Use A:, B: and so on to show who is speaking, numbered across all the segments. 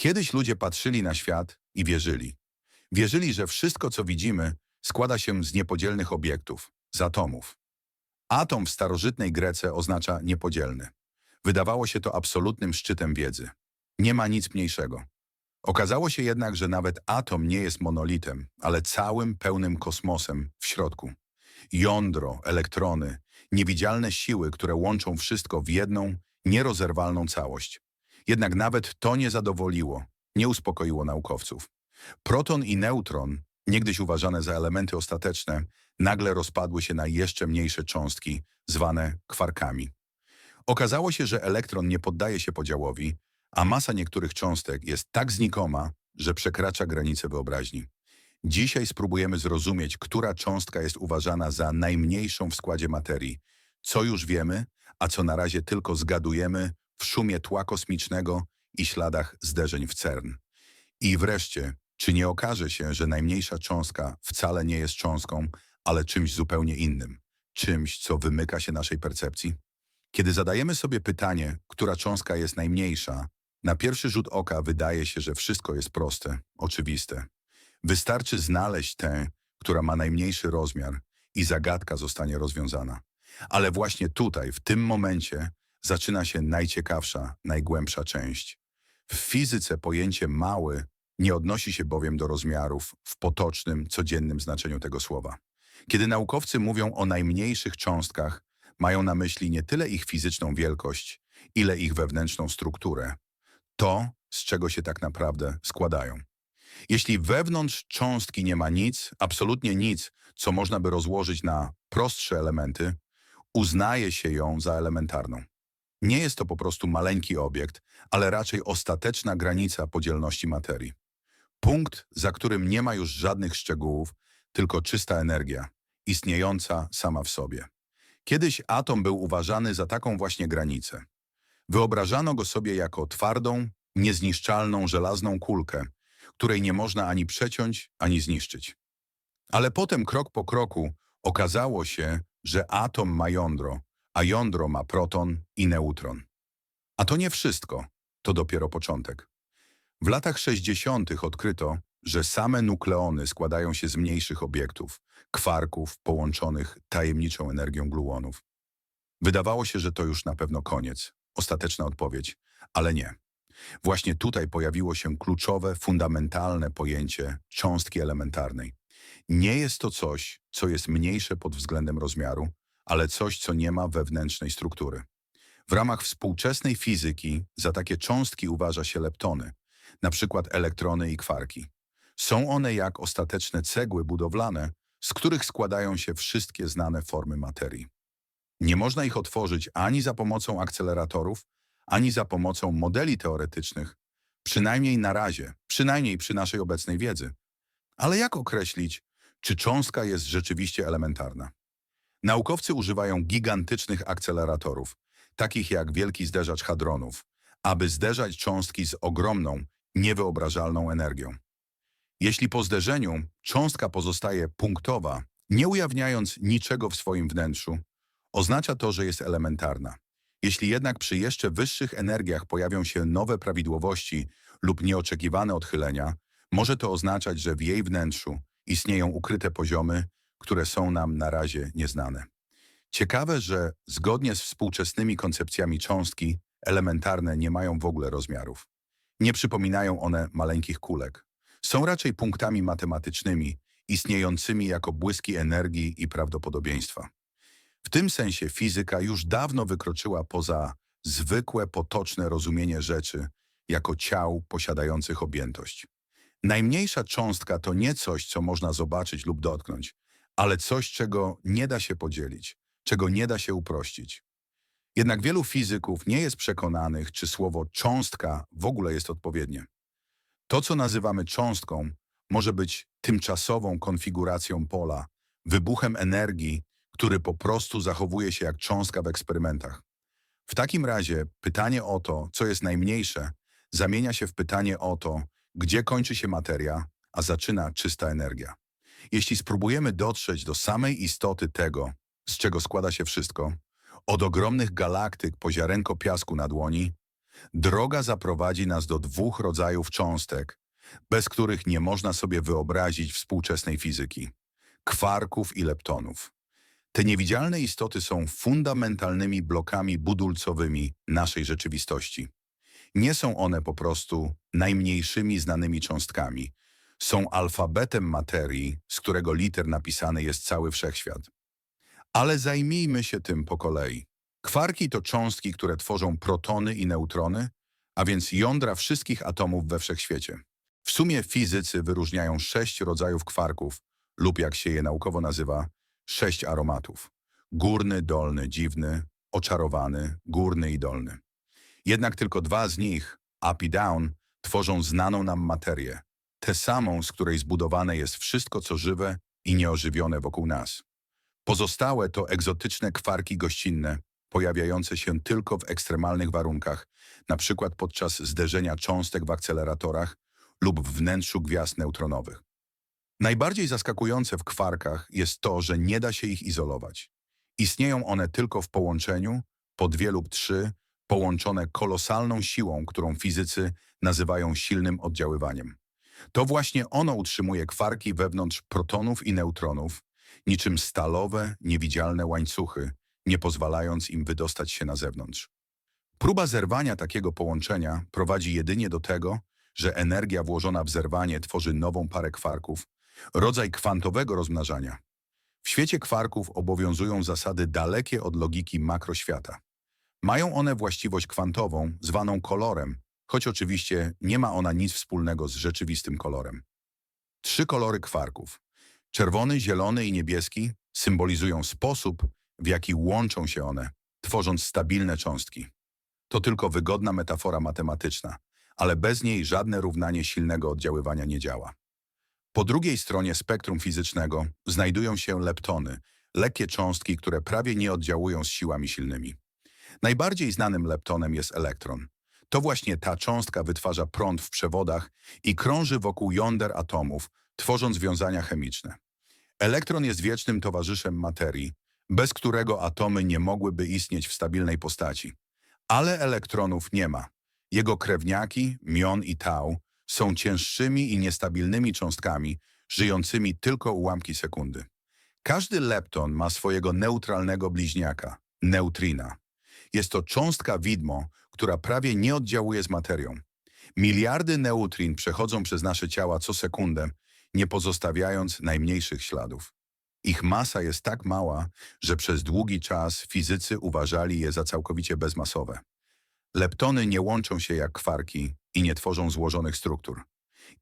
A: Kiedyś ludzie patrzyli na świat i wierzyli. Wierzyli, że wszystko, co widzimy, składa się z niepodzielnych obiektów, z atomów. Atom w starożytnej Grece oznacza niepodzielny. Wydawało się to absolutnym szczytem wiedzy. Nie ma nic mniejszego. Okazało się jednak, że nawet atom nie jest monolitem, ale całym pełnym kosmosem w środku. Jądro, elektrony, niewidzialne siły, które łączą wszystko w jedną, nierozerwalną całość. Jednak nawet to nie zadowoliło, nie uspokoiło naukowców. Proton i neutron, niegdyś uważane za elementy ostateczne, nagle rozpadły się na jeszcze mniejsze cząstki, zwane kwarkami. Okazało się, że elektron nie poddaje się podziałowi, a masa niektórych cząstek jest tak znikoma, że przekracza granice wyobraźni. Dzisiaj spróbujemy zrozumieć, która cząstka jest uważana za najmniejszą w składzie materii, co już wiemy, a co na razie tylko zgadujemy w szumie tła kosmicznego i śladach zderzeń w CERN. I wreszcie, czy nie okaże się, że najmniejsza cząstka wcale nie jest cząstką, ale czymś zupełnie innym, czymś, co wymyka się naszej percepcji? Kiedy zadajemy sobie pytanie, która cząstka jest najmniejsza, na pierwszy rzut oka wydaje się, że wszystko jest proste, oczywiste. Wystarczy znaleźć tę, która ma najmniejszy rozmiar i zagadka zostanie rozwiązana. Ale właśnie tutaj, w tym momencie, zaczyna się najciekawsza, najgłębsza część. W fizyce pojęcie mały nie odnosi się bowiem do rozmiarów w potocznym, codziennym znaczeniu tego słowa. Kiedy naukowcy mówią o najmniejszych cząstkach, mają na myśli nie tyle ich fizyczną wielkość, ile ich wewnętrzną strukturę. To, z czego się tak naprawdę składają. Jeśli wewnątrz cząstki nie ma nic, absolutnie nic, co można by rozłożyć na prostsze elementy, uznaje się ją za elementarną. Nie jest to po prostu maleńki obiekt, ale raczej ostateczna granica podzielności materii. Punkt, za którym nie ma już żadnych szczegółów, tylko czysta energia, istniejąca sama w sobie. Kiedyś atom był uważany za taką właśnie granicę. Wyobrażano go sobie jako twardą, niezniszczalną żelazną kulkę, której nie można ani przeciąć, ani zniszczyć. Ale potem krok po kroku okazało się, że atom ma jądro, a jądro ma proton i neutron. A to nie wszystko, to dopiero początek. W latach 60. odkryto, że same nukleony składają się z mniejszych obiektów, kwarków połączonych tajemniczą energią gluonów. Wydawało się, że to już na pewno koniec, ostateczna odpowiedź, ale nie. Właśnie tutaj pojawiło się kluczowe, fundamentalne pojęcie cząstki elementarnej. Nie jest to coś, co jest mniejsze pod względem rozmiaru, ale coś, co nie ma wewnętrznej struktury. W ramach współczesnej fizyki za takie cząstki uważa się leptony, przykład elektrony i kwarki. Są one jak ostateczne cegły budowlane, z których składają się wszystkie znane formy materii. Nie można ich otworzyć ani za pomocą akceleratorów, ani za pomocą modeli teoretycznych, przynajmniej na razie, przynajmniej przy naszej obecnej wiedzy. Ale jak określić, czy cząstka jest rzeczywiście elementarna? Naukowcy używają gigantycznych akceleratorów, takich jak wielki zderzacz hadronów, aby zderzać cząstki z ogromną, niewyobrażalną energią. Jeśli po zderzeniu cząstka pozostaje punktowa, nie ujawniając niczego w swoim wnętrzu, oznacza to, że jest elementarna. Jeśli jednak przy jeszcze wyższych energiach pojawią się nowe prawidłowości lub nieoczekiwane odchylenia, może to oznaczać, że w jej wnętrzu istnieją ukryte poziomy, które są nam na razie nieznane. Ciekawe, że zgodnie z współczesnymi koncepcjami cząstki, elementarne nie mają w ogóle rozmiarów. Nie przypominają one maleńkich kulek. Są raczej punktami matematycznymi, istniejącymi jako błyski energii i prawdopodobieństwa. W tym sensie fizyka już dawno wykroczyła poza zwykłe, potoczne rozumienie rzeczy jako ciał posiadających objętość. Najmniejsza cząstka to nie coś, co można zobaczyć lub dotknąć, ale coś, czego nie da się podzielić, czego nie da się uprościć. Jednak wielu fizyków nie jest przekonanych, czy słowo cząstka w ogóle jest odpowiednie. To, co nazywamy cząstką, może być tymczasową konfiguracją pola, wybuchem energii, który po prostu zachowuje się jak cząstka w eksperymentach. W takim razie pytanie o to, co jest najmniejsze, zamienia się w pytanie o to, gdzie kończy się materia, a zaczyna czysta energia. Jeśli spróbujemy dotrzeć do samej istoty tego, z czego składa się wszystko, od ogromnych galaktyk po ziarenko piasku na dłoni, Droga zaprowadzi nas do dwóch rodzajów cząstek, bez których nie można sobie wyobrazić współczesnej fizyki. Kwarków i leptonów. Te niewidzialne istoty są fundamentalnymi blokami budulcowymi naszej rzeczywistości. Nie są one po prostu najmniejszymi znanymi cząstkami. Są alfabetem materii, z którego liter napisany jest cały wszechświat. Ale zajmijmy się tym po kolei. Kwarki to cząstki, które tworzą protony i neutrony, a więc jądra wszystkich atomów we wszechświecie. W sumie fizycy wyróżniają sześć rodzajów kwarków, lub jak się je naukowo nazywa, sześć aromatów. Górny, dolny, dziwny, oczarowany, górny i dolny. Jednak tylko dwa z nich, up i down, tworzą znaną nam materię, tę samą, z której zbudowane jest wszystko, co żywe i nieożywione wokół nas. Pozostałe to egzotyczne kwarki gościnne, pojawiające się tylko w ekstremalnych warunkach, przykład podczas zderzenia cząstek w akceleratorach lub w wnętrzu gwiazd neutronowych. Najbardziej zaskakujące w kwarkach jest to, że nie da się ich izolować. Istnieją one tylko w połączeniu, po dwie lub trzy, połączone kolosalną siłą, którą fizycy nazywają silnym oddziaływaniem. To właśnie ono utrzymuje kwarki wewnątrz protonów i neutronów, niczym stalowe, niewidzialne łańcuchy, nie pozwalając im wydostać się na zewnątrz. Próba zerwania takiego połączenia prowadzi jedynie do tego, że energia włożona w zerwanie tworzy nową parę kwarków, rodzaj kwantowego rozmnażania. W świecie kwarków obowiązują zasady dalekie od logiki makroświata. Mają one właściwość kwantową, zwaną kolorem, choć oczywiście nie ma ona nic wspólnego z rzeczywistym kolorem. Trzy kolory kwarków. Czerwony, zielony i niebieski symbolizują sposób, w jaki łączą się one, tworząc stabilne cząstki. To tylko wygodna metafora matematyczna, ale bez niej żadne równanie silnego oddziaływania nie działa. Po drugiej stronie spektrum fizycznego znajdują się leptony, lekkie cząstki, które prawie nie oddziałują z siłami silnymi. Najbardziej znanym leptonem jest elektron. To właśnie ta cząstka wytwarza prąd w przewodach i krąży wokół jąder atomów, tworząc wiązania chemiczne. Elektron jest wiecznym towarzyszem materii, bez którego atomy nie mogłyby istnieć w stabilnej postaci. Ale elektronów nie ma. Jego krewniaki, mion i tau, są cięższymi i niestabilnymi cząstkami, żyjącymi tylko ułamki sekundy. Każdy lepton ma swojego neutralnego bliźniaka, neutrina. Jest to cząstka widmo, która prawie nie oddziałuje z materią. Miliardy neutrin przechodzą przez nasze ciała co sekundę, nie pozostawiając najmniejszych śladów. Ich masa jest tak mała, że przez długi czas fizycy uważali je za całkowicie bezmasowe. Leptony nie łączą się jak kwarki i nie tworzą złożonych struktur.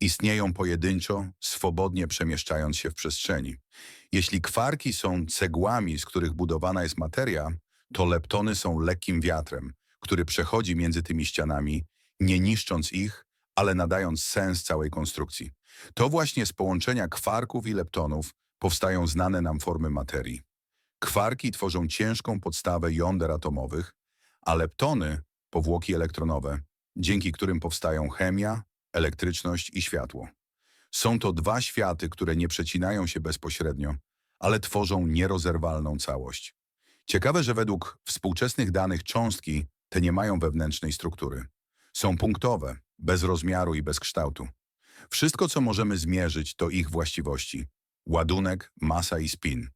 A: Istnieją pojedynczo, swobodnie przemieszczając się w przestrzeni. Jeśli kwarki są cegłami, z których budowana jest materia, to leptony są lekkim wiatrem, który przechodzi między tymi ścianami, nie niszcząc ich, ale nadając sens całej konstrukcji. To właśnie z połączenia kwarków i leptonów powstają znane nam formy materii. Kwarki tworzą ciężką podstawę jąder atomowych, a leptony powłoki elektronowe, dzięki którym powstają chemia, elektryczność i światło. Są to dwa światy, które nie przecinają się bezpośrednio, ale tworzą nierozerwalną całość. Ciekawe, że według współczesnych danych cząstki te nie mają wewnętrznej struktury. Są punktowe, bez rozmiaru i bez kształtu. Wszystko, co możemy zmierzyć, to ich właściwości. Ładunek, masa i spin.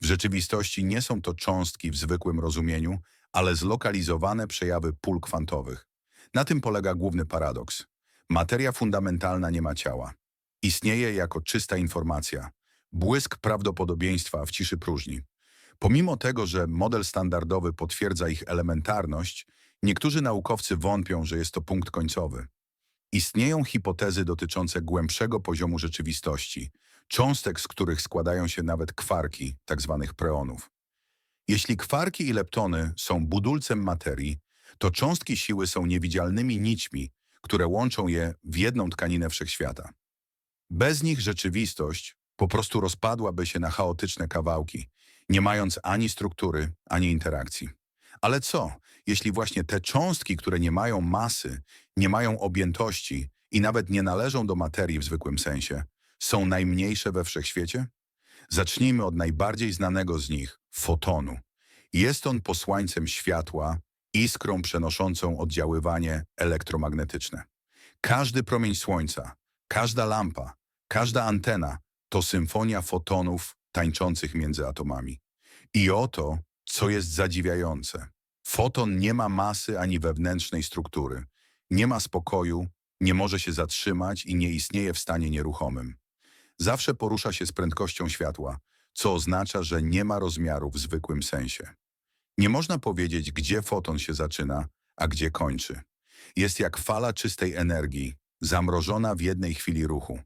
A: W rzeczywistości nie są to cząstki w zwykłym rozumieniu, ale zlokalizowane przejawy pól kwantowych. Na tym polega główny paradoks. Materia fundamentalna nie ma ciała. Istnieje jako czysta informacja, błysk prawdopodobieństwa w ciszy próżni. Pomimo tego, że model standardowy potwierdza ich elementarność, niektórzy naukowcy wątpią, że jest to punkt końcowy. Istnieją hipotezy dotyczące głębszego poziomu rzeczywistości, cząstek, z których składają się nawet kwarki, tzw. preonów. Jeśli kwarki i leptony są budulcem materii, to cząstki siły są niewidzialnymi nićmi, które łączą je w jedną tkaninę wszechświata. Bez nich rzeczywistość po prostu rozpadłaby się na chaotyczne kawałki, nie mając ani struktury, ani interakcji. Ale co, jeśli właśnie te cząstki, które nie mają masy, nie mają objętości i nawet nie należą do materii w zwykłym sensie, są najmniejsze we wszechświecie? Zacznijmy od najbardziej znanego z nich, fotonu. Jest on posłańcem światła iskrą przenoszącą oddziaływanie elektromagnetyczne. Każdy promień słońca, każda lampa, każda antena to symfonia fotonów tańczących między atomami. I oto, co jest zadziwiające. Foton nie ma masy ani wewnętrznej struktury, nie ma spokoju, nie może się zatrzymać i nie istnieje w stanie nieruchomym. Zawsze porusza się z prędkością światła, co oznacza, że nie ma rozmiaru w zwykłym sensie. Nie można powiedzieć, gdzie foton się zaczyna, a gdzie kończy. Jest jak fala czystej energii, zamrożona w jednej chwili ruchu.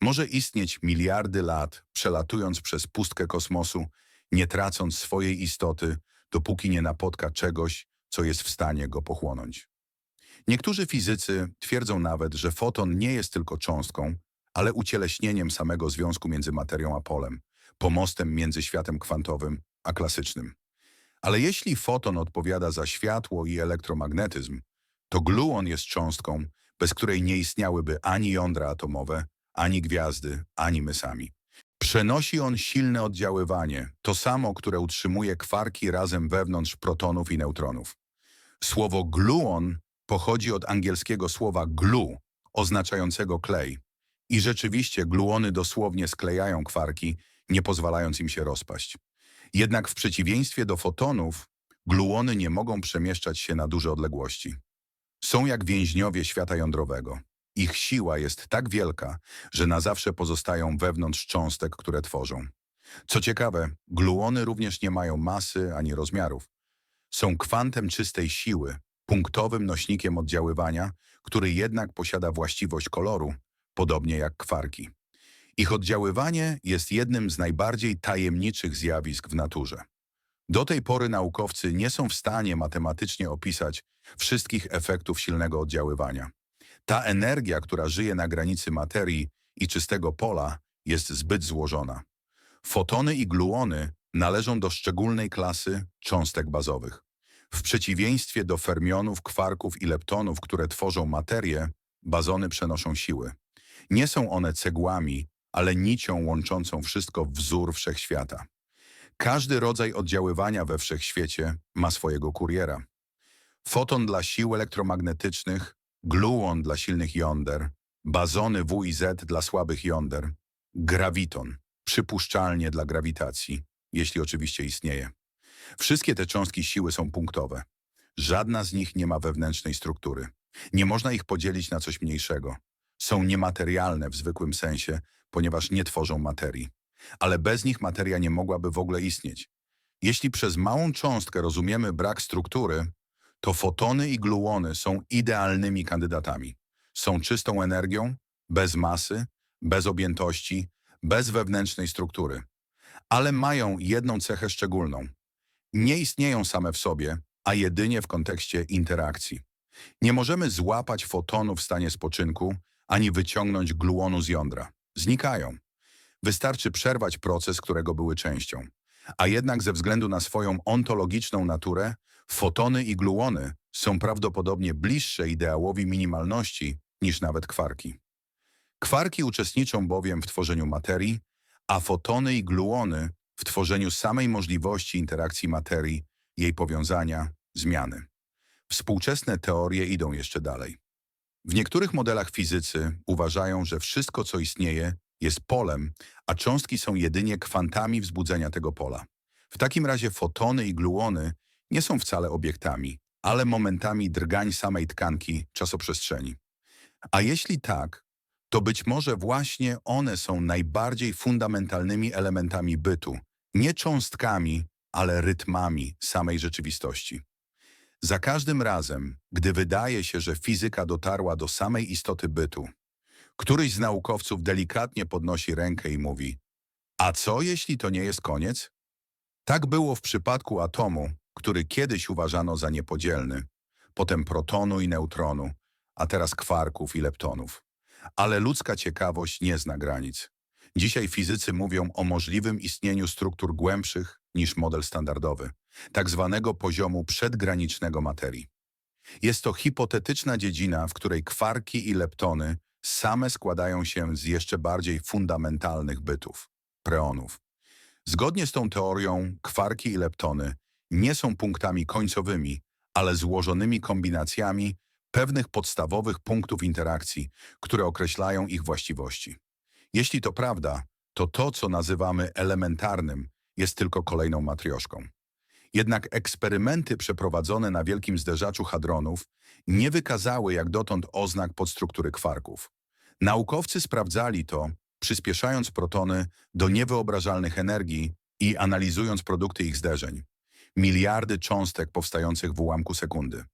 A: Może istnieć miliardy lat, przelatując przez pustkę kosmosu, nie tracąc swojej istoty, dopóki nie napotka czegoś, co jest w stanie go pochłonąć. Niektórzy fizycy twierdzą nawet, że foton nie jest tylko cząstką, ale ucieleśnieniem samego związku między materią a polem, pomostem między światem kwantowym a klasycznym. Ale jeśli foton odpowiada za światło i elektromagnetyzm, to gluon jest cząstką, bez której nie istniałyby ani jądra atomowe, ani gwiazdy, ani my sami. Przenosi on silne oddziaływanie, to samo, które utrzymuje kwarki razem wewnątrz protonów i neutronów. Słowo gluon pochodzi od angielskiego słowa glue, oznaczającego klej. I rzeczywiście gluony dosłownie sklejają kwarki, nie pozwalając im się rozpaść. Jednak w przeciwieństwie do fotonów, gluony nie mogą przemieszczać się na duże odległości. Są jak więźniowie świata jądrowego. Ich siła jest tak wielka, że na zawsze pozostają wewnątrz cząstek, które tworzą. Co ciekawe, gluony również nie mają masy ani rozmiarów. Są kwantem czystej siły, punktowym nośnikiem oddziaływania, który jednak posiada właściwość koloru, podobnie jak kwarki. Ich oddziaływanie jest jednym z najbardziej tajemniczych zjawisk w naturze. Do tej pory naukowcy nie są w stanie matematycznie opisać wszystkich efektów silnego oddziaływania. Ta energia, która żyje na granicy materii i czystego pola, jest zbyt złożona. Fotony i gluony należą do szczególnej klasy cząstek bazowych. W przeciwieństwie do fermionów, kwarków i leptonów, które tworzą materię, bazony przenoszą siły. Nie są one cegłami, ale nicią łączącą wszystko wzór wszechświata. Każdy rodzaj oddziaływania we wszechświecie ma swojego kuriera. Foton dla sił elektromagnetycznych, gluon dla silnych jąder, bazony W i Z dla słabych jąder, graviton, przypuszczalnie dla grawitacji, jeśli oczywiście istnieje. Wszystkie te cząstki siły są punktowe. Żadna z nich nie ma wewnętrznej struktury. Nie można ich podzielić na coś mniejszego. Są niematerialne w zwykłym sensie, ponieważ nie tworzą materii. Ale bez nich materia nie mogłaby w ogóle istnieć. Jeśli przez małą cząstkę rozumiemy brak struktury, to fotony i gluony są idealnymi kandydatami. Są czystą energią, bez masy, bez objętości, bez wewnętrznej struktury. Ale mają jedną cechę szczególną. Nie istnieją same w sobie, a jedynie w kontekście interakcji. Nie możemy złapać fotonu w stanie spoczynku, ani wyciągnąć gluonu z jądra. Znikają. Wystarczy przerwać proces, którego były częścią. A jednak ze względu na swoją ontologiczną naturę, fotony i gluony są prawdopodobnie bliższe ideałowi minimalności niż nawet kwarki. Kwarki uczestniczą bowiem w tworzeniu materii, a fotony i gluony w tworzeniu samej możliwości interakcji materii, jej powiązania, zmiany. Współczesne teorie idą jeszcze dalej. W niektórych modelach fizycy uważają, że wszystko, co istnieje, jest polem, a cząstki są jedynie kwantami wzbudzenia tego pola. W takim razie fotony i gluony nie są wcale obiektami, ale momentami drgań samej tkanki czasoprzestrzeni. A jeśli tak, to być może właśnie one są najbardziej fundamentalnymi elementami bytu, nie cząstkami, ale rytmami samej rzeczywistości. Za każdym razem, gdy wydaje się, że fizyka dotarła do samej istoty bytu, któryś z naukowców delikatnie podnosi rękę i mówi a co jeśli to nie jest koniec? Tak było w przypadku atomu, który kiedyś uważano za niepodzielny, potem protonu i neutronu, a teraz kwarków i leptonów. Ale ludzka ciekawość nie zna granic. Dzisiaj fizycy mówią o możliwym istnieniu struktur głębszych niż model standardowy, tak zwanego poziomu przedgranicznego materii. Jest to hipotetyczna dziedzina, w której kwarki i leptony same składają się z jeszcze bardziej fundamentalnych bytów, preonów. Zgodnie z tą teorią, kwarki i leptony nie są punktami końcowymi, ale złożonymi kombinacjami pewnych podstawowych punktów interakcji, które określają ich właściwości. Jeśli to prawda, to to, co nazywamy elementarnym, jest tylko kolejną matrioszką. Jednak eksperymenty przeprowadzone na wielkim zderzaczu hadronów nie wykazały jak dotąd oznak podstruktury kwarków. Naukowcy sprawdzali to, przyspieszając protony do niewyobrażalnych energii i analizując produkty ich zderzeń. Miliardy cząstek powstających w ułamku sekundy.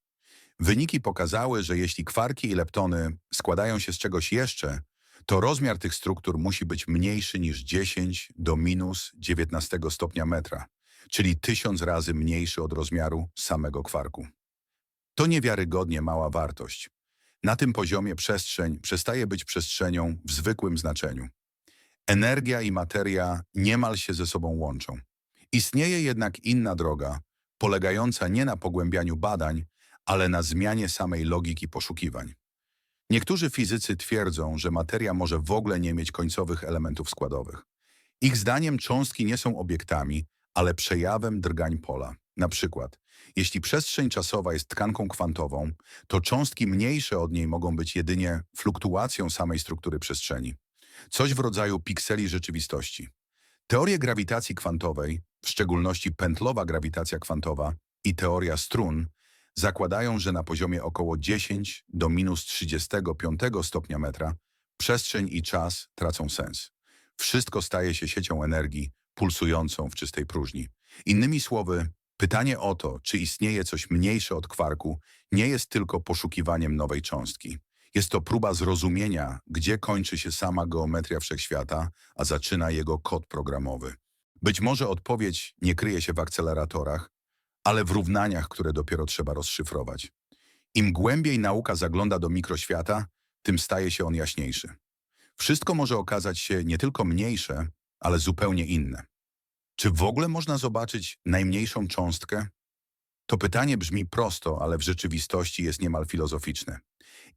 A: Wyniki pokazały, że jeśli kwarki i leptony składają się z czegoś jeszcze, to rozmiar tych struktur musi być mniejszy niż 10 do minus 19 stopnia metra, czyli tysiąc razy mniejszy od rozmiaru samego kwarku. To niewiarygodnie mała wartość. Na tym poziomie przestrzeń przestaje być przestrzenią w zwykłym znaczeniu. Energia i materia niemal się ze sobą łączą. Istnieje jednak inna droga, polegająca nie na pogłębianiu badań, ale na zmianie samej logiki poszukiwań. Niektórzy fizycy twierdzą, że materia może w ogóle nie mieć końcowych elementów składowych. Ich zdaniem cząstki nie są obiektami, ale przejawem drgań pola. Na przykład, jeśli przestrzeń czasowa jest tkanką kwantową, to cząstki mniejsze od niej mogą być jedynie fluktuacją samej struktury przestrzeni. Coś w rodzaju pikseli rzeczywistości. Teorie grawitacji kwantowej, w szczególności pętlowa grawitacja kwantowa i teoria strun, zakładają, że na poziomie około 10 do minus 35 stopnia metra przestrzeń i czas tracą sens. Wszystko staje się siecią energii pulsującą w czystej próżni. Innymi słowy, pytanie o to, czy istnieje coś mniejsze od kwarku, nie jest tylko poszukiwaniem nowej cząstki. Jest to próba zrozumienia, gdzie kończy się sama geometria wszechświata, a zaczyna jego kod programowy. Być może odpowiedź nie kryje się w akceleratorach, ale w równaniach, które dopiero trzeba rozszyfrować. Im głębiej nauka zagląda do mikroświata, tym staje się on jaśniejszy. Wszystko może okazać się nie tylko mniejsze, ale zupełnie inne. Czy w ogóle można zobaczyć najmniejszą cząstkę? To pytanie brzmi prosto, ale w rzeczywistości jest niemal filozoficzne.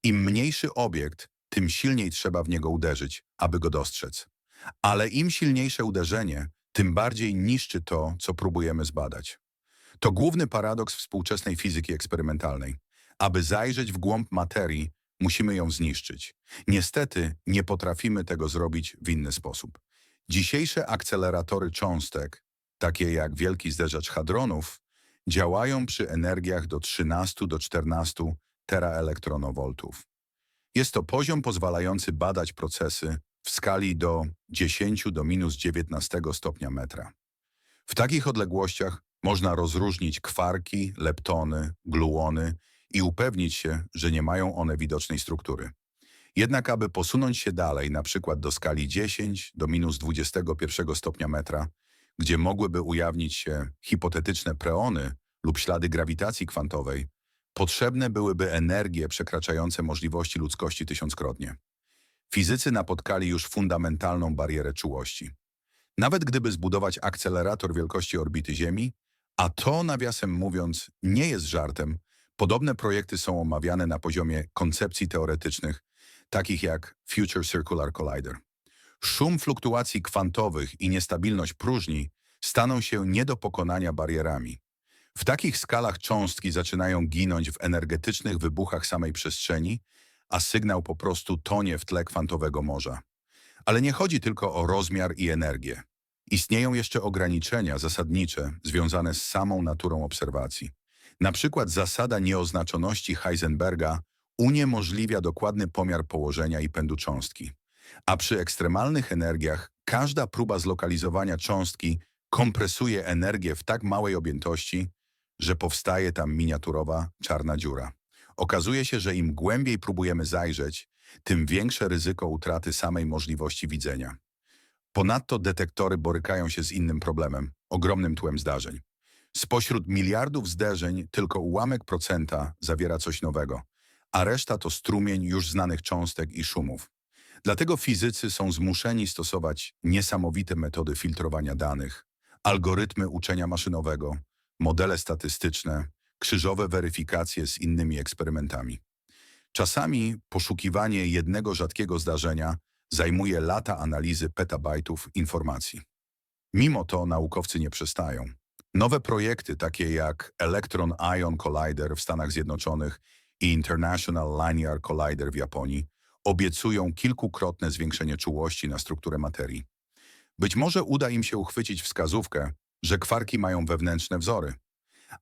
A: Im mniejszy obiekt, tym silniej trzeba w niego uderzyć, aby go dostrzec. Ale im silniejsze uderzenie, tym bardziej niszczy to, co próbujemy zbadać. To główny paradoks współczesnej fizyki eksperymentalnej. Aby zajrzeć w głąb materii, musimy ją zniszczyć. Niestety nie potrafimy tego zrobić w inny sposób. Dzisiejsze akceleratory cząstek, takie jak wielki zderzacz hadronów, działają przy energiach do 13 do 14 teraelektronowoltów. Jest to poziom pozwalający badać procesy w skali do 10 do minus 19 stopnia metra. W takich odległościach można rozróżnić kwarki, leptony, gluony i upewnić się, że nie mają one widocznej struktury. Jednak aby posunąć się dalej, na przykład do skali 10 do minus 21 stopnia metra, gdzie mogłyby ujawnić się hipotetyczne preony lub ślady grawitacji kwantowej, potrzebne byłyby energie przekraczające możliwości ludzkości tysiąckrotnie. Fizycy napotkali już fundamentalną barierę czułości. Nawet gdyby zbudować akcelerator wielkości orbity Ziemi, a to, nawiasem mówiąc, nie jest żartem, podobne projekty są omawiane na poziomie koncepcji teoretycznych, takich jak Future Circular Collider. Szum fluktuacji kwantowych i niestabilność próżni staną się nie do pokonania barierami. W takich skalach cząstki zaczynają ginąć w energetycznych wybuchach samej przestrzeni, a sygnał po prostu tonie w tle kwantowego morza. Ale nie chodzi tylko o rozmiar i energię. Istnieją jeszcze ograniczenia zasadnicze związane z samą naturą obserwacji. Na przykład zasada nieoznaczoności Heisenberga uniemożliwia dokładny pomiar położenia i pędu cząstki. A przy ekstremalnych energiach każda próba zlokalizowania cząstki kompresuje energię w tak małej objętości, że powstaje tam miniaturowa czarna dziura. Okazuje się, że im głębiej próbujemy zajrzeć, tym większe ryzyko utraty samej możliwości widzenia. Ponadto detektory borykają się z innym problemem – ogromnym tłem zdarzeń. Spośród miliardów zderzeń tylko ułamek procenta zawiera coś nowego, a reszta to strumień już znanych cząstek i szumów. Dlatego fizycy są zmuszeni stosować niesamowite metody filtrowania danych, algorytmy uczenia maszynowego, modele statystyczne, krzyżowe weryfikacje z innymi eksperymentami. Czasami poszukiwanie jednego rzadkiego zdarzenia zajmuje lata analizy petabajtów informacji. Mimo to naukowcy nie przestają. Nowe projekty takie jak Electron Ion Collider w Stanach Zjednoczonych i International Linear Collider w Japonii obiecują kilkukrotne zwiększenie czułości na strukturę materii. Być może uda im się uchwycić wskazówkę, że kwarki mają wewnętrzne wzory.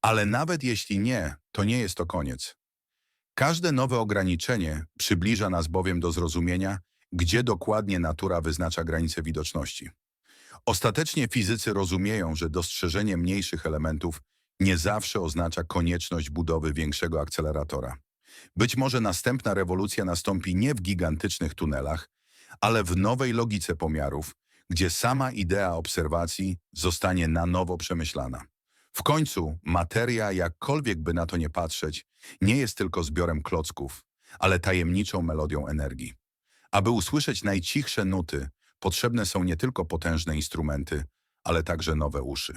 A: Ale nawet jeśli nie, to nie jest to koniec. Każde nowe ograniczenie przybliża nas bowiem do zrozumienia, gdzie dokładnie natura wyznacza granice widoczności. Ostatecznie fizycy rozumieją, że dostrzeżenie mniejszych elementów nie zawsze oznacza konieczność budowy większego akceleratora. Być może następna rewolucja nastąpi nie w gigantycznych tunelach, ale w nowej logice pomiarów, gdzie sama idea obserwacji zostanie na nowo przemyślana. W końcu materia, jakkolwiek by na to nie patrzeć, nie jest tylko zbiorem klocków, ale tajemniczą melodią energii. Aby usłyszeć najcichsze nuty, potrzebne są nie tylko potężne instrumenty, ale także nowe uszy.